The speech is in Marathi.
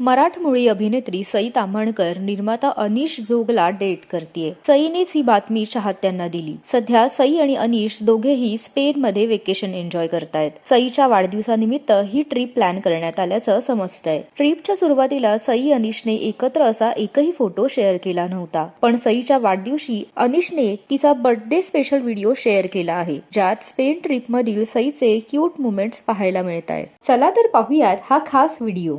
मराठमोळी अभिनेत्री सई ताम्हणकर निर्माता अनिश जोगला डेट करतीये. सईनेच ही बातमी चाहत्यांना दिली. सध्या सई आणि अनिश दोघेही स्पेन मध्ये वेकेशन एन्जॉय करतायत. सईच्या वाढदिवसानिमित्त ही ट्रिप प्लॅन करण्यात आल्याचं समजतंय. ट्रिपच्या सुरुवातीला सई अनिशने एकत्र असा एकही फोटो शेअर केला नव्हता. पण सईच्या वाढदिवशी अनिशने तिचा बर्थडे स्पेशल व्हिडिओ शेअर केला आहे. ज्यात स्पेन ट्रिप मधील सईचे क्यूट मुमेंट्स पाहायला मिळत आहेत चला तर पाहूयात हा खास व्हिडिओ